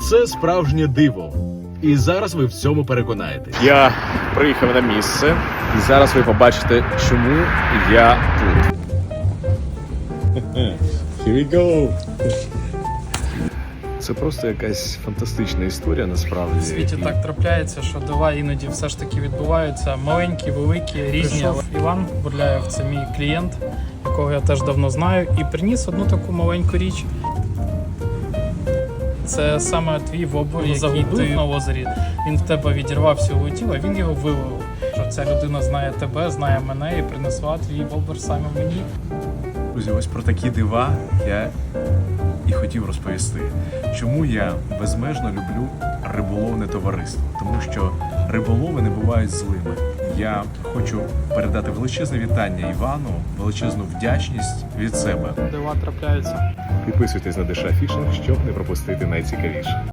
Це справжнє диво. І зараз ви в цьому переконаєтесь. Я приїхав на місце, і зараз ви побачите, чому я тут. Here we go! Це просто якась фантастична історія насправді. В світі І- так трапляється, що дива іноді все ж таки відбуваються маленькі, великі, різні. Прийшов Іван Бурляєв, це мій клієнт, якого я теж давно знаю, і приніс одну таку маленьку річ. Це саме твій вобор, який ти на озері. Він в тебе відірвався, улетів, а він його виловив. Що ця людина знає тебе, знає мене і принесла твій вобор саме мені. Друзі, ось про такі дива я і хотів розповісти. Чому я безмежно люблю риболовне товариство? Тому що риболови не бувають злими. Я хочу передати величезне вітання Івану, величезну вдячність від себе. Дива трапляються. Підписуйтесь на Деша Фішинг, щоб не пропустити найцікавіше.